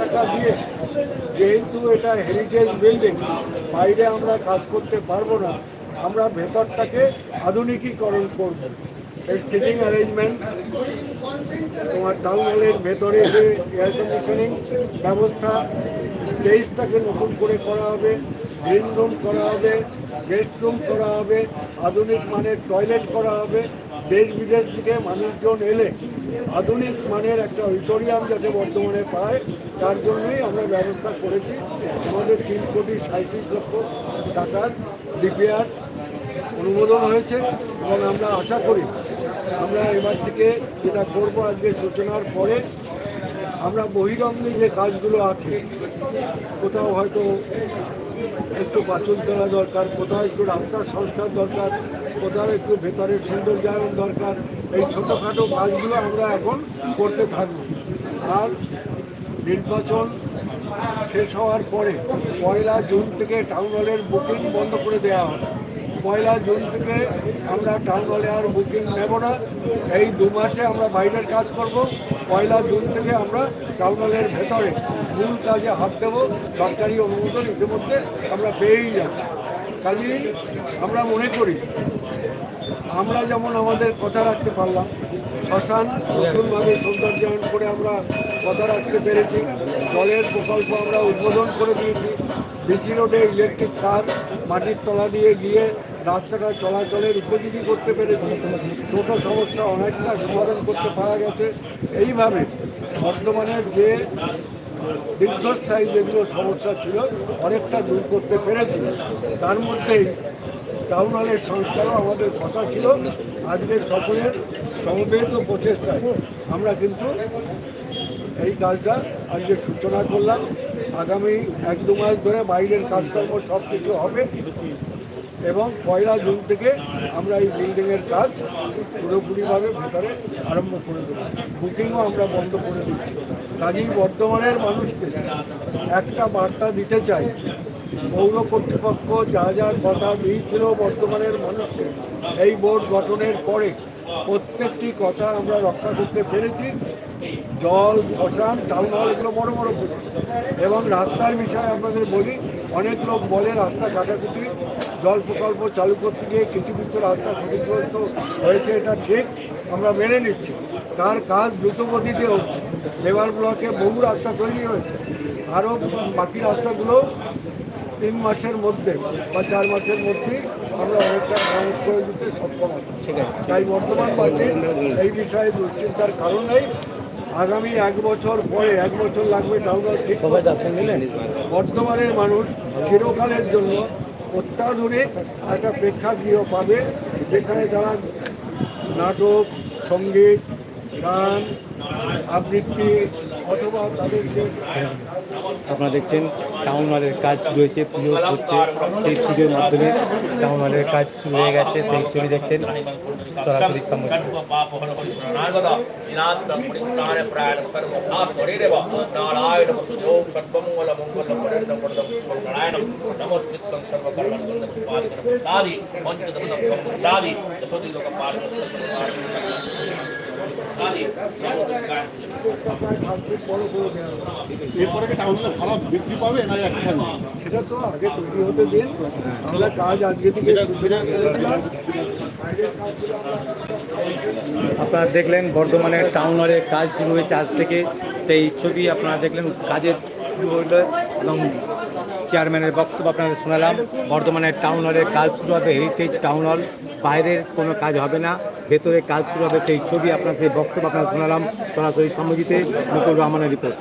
টাকা দিয়ে যেহেতু এটা হেরিটেজ বিল্ডিং বাইরে আমরা কাজ করতে পারব না, আমরা ভেতরটাকে আধুনিকীকরণ করব। এর সিটিং অ্যারেঞ্জমেন্ট তোমার টাউন হলের ভেতরে যে এয়ার কন্ডিশনিং ব্যবস্থা স্টেজটাকে নতুন করে করা হবে গ্রিন রুম করা হবে গেস্ট রুম করা হবে, আধুনিক মানের টয়লেট করা হবে দেশ বিদেশ থেকে মানুষজন এলে আধুনিক মানের একটা অডিটোরিয়াম যাতে বর্ধমানে পায়, তার জন্যই আমরা ব্যবস্থা করেছি। আমাদের তিন কোটি সাঁত্রিশ লক্ষ টাকার রিপেয়ার অনুমোদন হয়েছে এবং আমরা আশা করি আমরা এবার থেকে যেটা করব আজকে সূচনার পরে, আমরা বহিরঙ্গে যে কাজগুলো আছে, কোথাও হয়তো একটু পাচন তোলা দরকার, কোথাও একটু রাস্তার সংস্কার দরকার, কোথাও একটু ভেতরে সৌন্দর্যায়ন দরকার। এই ছোটোখাটো কাজগুলো আমরা এখন করতে থাকব। আর নির্বাচন শেষ হওয়ার পরে পয়লা জুন থেকে টাউন হলের বুকিং বন্ধ করে দেওয়া হবে। পয়লা জুন থেকে আমরা হলে আর বুকিং নেব না। এই দু মাসে আমরা বাইরের কাজ করব। পয়লা জুন থেকে আমরা টাউন হলের ভেতরে মূল কাজে হাত দেব। সরকারি অনুমোদন ইতিমধ্যে আমরা পেয়েই যাচ্ছি। কাজেই আমরা মনে করি, আমরা যেমন আমাদের কথা রাখতে পারলাম, শ্মশান নতুনভাবে সৌন্দর্যায়ন করে আমরা কথা রাখতে পেরেছি, জলের প্রকল্প আমরা উদ্বোধন করে দিয়েছি বিসি রোডে ইলেকট্রিক তার মাটির তলা দিয়ে গিয়ে রাস্তাটা চলাচলের উপযোগী করতে পেরেছি। টোটো সমস্যা অনেকটা সমাধান করতে পারা গেছে। এইভাবে বর্তমানের যে দীর্ঘস্থায়ী যেগুলো সমস্যা ছিল, অনেকটা দূর করতে পেরেছি। তার মধ্যেই টাউন হলের সংস্কারও আমাদের কথা ছিল। আজকে সকলের সমবেত প্রচেষ্টায় আমরা কিন্তু এই কাজটা আজকে সূচনা করলাম। আগামী এক দু মাস ধরে বাইরের কাজকর্ম সব কিছু হবে। এবং পয়লা জুন থেকে আমরা এই বিল্ডিংয়ের কাজ পুরোপুরিভাবে ভেতরে আরম্ভ করে দেবো। বুকিংও আমরা বন্ধ করে দিচ্ছি। কাজেই বর্ধমানের মানুষকে একটা বার্তা দিতে চাই। পৌর কর্তৃপক্ষ যা যা কথা দিয়েছিল বর্তমানের মানুষকে, এই বোর্ড গঠনের পরে প্রত্যেকটি কথা আমরা রক্ষা করতে পেরেছি। জল, শ্মশান, টাউন হল, এগুলো বড় বড় এবং রাস্তার বিষয়ে আপনাদের বলি অনেক লোক বলে রাস্তা কাটাকুটি জল প্রকল্প চালু করতে গিয়ে কিছু কিছু রাস্তা ক্ষতিগ্রস্ত হয়েছে এটা ঠিক আমরা মেনে নিচ্ছি। তার কাজ দ্রুত গতিতে হচ্ছে। লেবার ব্লকে বহু রাস্তা তৈরি হয়েছে। আরও বাকি রাস্তাগুলো তিন মাসের মধ্যে বা চার মাসের মধ্যেই আমরা অনেকটা কাউন্ট করে দিতে সক্ষম হব। আছে। তাই বর্তমানবাসী এই বিষয়ে দুশ্চিন্তার কারণ নেই। আগামী এক বছর পরে, এক বছর লাগবে টাউন ঠিক বর্তমানের মানুষ চিরকালের জন্য অত্যাধুনিক একটা প্রেক্ষাগৃহ পাবে, যেখানে তারা নাটক, সংগীত, গান, আবৃত্তি আপনারা দেখছেন টাউন হলের কাজ রয়েছে পুজো হচ্ছে। সেই পুজোর মাধ্যমে টাউন হলের কাজ শুরু হয়ে গেছে, সেই ছবি দেখছেন। সরাসরি সম্মুখ এরপরে কি বৃদ্ধি পাবে না একই থাকবে সেটা তো আগে তৈরি হতে দিন। কাজ আজকে থেকে আপনারা দেখলেন বর্ধমানের টাউন হলের কাজ শুরু হয়েছে আজ থেকে। সেই ছবি আপনারা দেখলেন কাজের শুরু হলো এবং চেয়ারম্যানের বক্তব্য আপনাদের শোনালাম। বর্ধমানের টাউন হলের কাজ শুরু হবে হেরিটেজ টাউন হল বাইরের কোনো কাজ হবে না, ভেতরে কাজ শুরু হবে, সেই ছবি আপনার, সেই বক্তব্য আপনারা শোনালাম। সরাসরি সম্মতিতে মুকুল রহমানের রিপোর্ট